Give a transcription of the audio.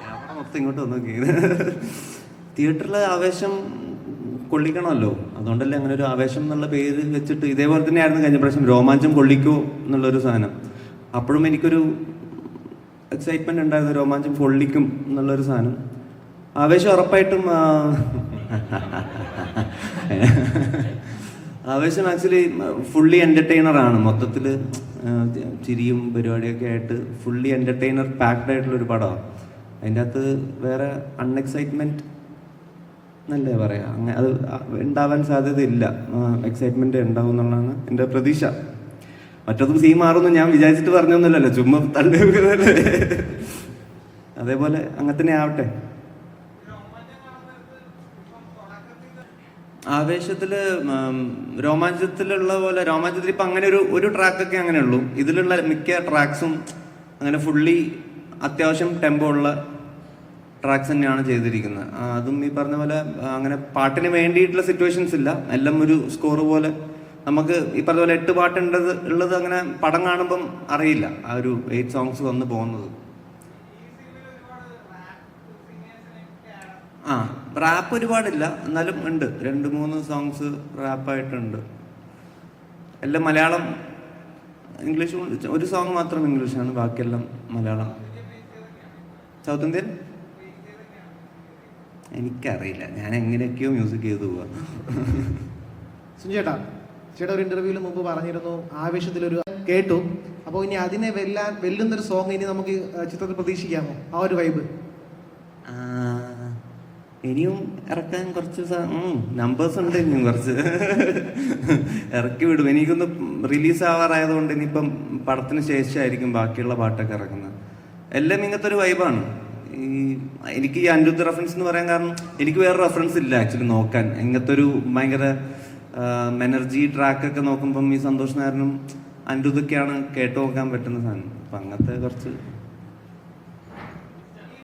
Camera മൊത്തം ഇങ്ങോട്ട് വന്നു തിയേറ്ററിലെ ആവേശം കൊള്ളിക്കണമല്ലോ. അതുകൊണ്ടല്ലേ അങ്ങനെ ഒരു ആവേശം എന്നുള്ള പേര് വെച്ചിട്ട് ഇതേപോലെ തന്നെയായിരുന്നു കഴിഞ്ഞ പ്രാവശ്യം രോമാഞ്ചം കൊള്ളിക്കോ എന്നുള്ളൊരു സാധനം. അപ്പോഴും എനിക്കൊരു എക്സൈറ്റ്മെന്റ് ഉണ്ടായിരുന്നു രോമാഞ്ചം കൊള്ളിക്കും എന്നുള്ളൊരു സാധനം. ആവേശം ഉറപ്പായിട്ടും ആവേശം ആക്ച്വലി ഫുള്ളി എന്റർടൈനർ ആണ്. മൊത്തത്തിൽ ചിരിയും പരിപാടിയൊക്കെ ആയിട്ട് ഫുള്ളി എന്റർടൈനർ പാക്ഡ് ആയിട്ടുള്ള ഒരു പടമാണ് അതിന്റെ അകത്ത് വേറെ അൺഎക്സൈറ്റ്മെന്റ് എന്നല്ലേ പറയാ? അങ്ങനെ അത് ഉണ്ടാവാൻ സാധ്യതയില്ല. എക്സൈറ്റ്മെന്റ് ഉണ്ടാവും എന്നുള്ളതാണ് എന്റെ പ്രതീക്ഷ. മറ്റൊന്നും സീൻ മാറുമെന്ന് ഞാൻ വിചാരിച്ചിട്ട് പറഞ്ഞൊന്നുമല്ലല്ലോ. ചുമ്മാ തള്ളി അതേപോലെ അങ്ങനെ തന്നെ ആവട്ടെ. ആവേശത്തിൽ ഉം, രോമാഞ്ചത്തിലുള്ള പോലെ രോമാഞ്ചത്തിൽ ഇപ്പൊ അങ്ങനെ ഒരു ഒരു ട്രാക്കൊക്കെ അങ്ങനെ ഉള്ളൂ ഇതിലുള്ള മിക്ക ട്രാക്സും അങ്ങനെ ഫുള്ളി അത്യാവശ്യം ടെമ്പോ ഉള്ള ട്രാക്സ് തന്നെയാണ് ചെയ്തിരിക്കുന്നത്. അതും ഈ പറഞ്ഞ പോലെ അങ്ങനെ പാട്ടിന് വേണ്ടിയിട്ടുള്ള സിറ്റുവേഷൻസ് ഇല്ല. എല്ലാം ഒരു സ്കോർ പോലെ. നമുക്ക് ഈ പറഞ്ഞ പോലെ എട്ട് പാട്ടുണ്ടത് ഉള്ളത് അങ്ങനെ പടം കാണുമ്പം അറിയില്ല. ആ ഒരു എയ്റ്റ് സോങ്സ് വന്ന് പോകുന്നത്. ആ റാപ്പ് ഒരുപാടില്ല. എന്നാലും ഉണ്ട്. രണ്ട് മൂന്ന് സോങ്സ് റാപ്പായിട്ടുണ്ട് എല്ലാം മലയാളം ഇംഗ്ലീഷ് ഒരു സോങ് മാത്രം ഇംഗ്ലീഷാണ്. ബാക്കിയെല്ലാം മലയാളം. സൗത്ത് ഇന്ത്യൻ എനിക്കറിയില്ല. ഞാൻ എങ്ങനെയൊക്കെയോ മ്യൂസിക് ചെയ്തു പോവാ. സുഞ്ചേട്ടാ ചേട്ടാ ഒരു ഇന്റർവ്യൂവിൽ മുമ്പ് പറഞ്ഞിരുന്നു ആവേശത്തിലൊരു കേട്ടു. അപ്പോൾ ഇനി അതിനെ വെല്ലാൻ വെല്ലുന്നൊരു സോങ് ഇനി നമുക്ക് ചിത്രത്തിൽ പ്രതീക്ഷിക്കാമോ? ആ ഒരു വൈബ് ഇനിയും ഇറക്കാൻ കുറച്ച് നമ്പേഴ്സ് ഉണ്ട് ഇനിയും കുറച്ച്. ഇറക്കി വിടും. എനിക്കൊന്ന് റിലീസ് ആവാറായതുകൊണ്ട് ഇനിയിപ്പം പടത്തിന് ശേഷമായിരിക്കും ബാക്കിയുള്ള പാട്ടൊക്കെ ഇറക്കുന്നത്. എല്ലാം ഇങ്ങനത്തെ ഒരു വൈബാണ് ഈ എനിക്ക് ഈ അനിരുദ്ധ റെഫറൻസ് എന്ന് പറയാൻ കാരണം എനിക്ക് വേറെ റെഫറൻസ് ഇല്ല ആക്ച്വലി നോക്കാൻ. ഇങ്ങനത്തെ ഒരു ഭയങ്കര എനർജി ട്രാക്കൊക്കെ നോക്കുമ്പം ഈ സന്തോഷ് നായരനും അനിരുദ്ധൊക്കെയാണ് കേട്ടു നോക്കാൻ പറ്റുന്ന സാധനം. അപ്പം അങ്ങനത്തെ കുറച്ച്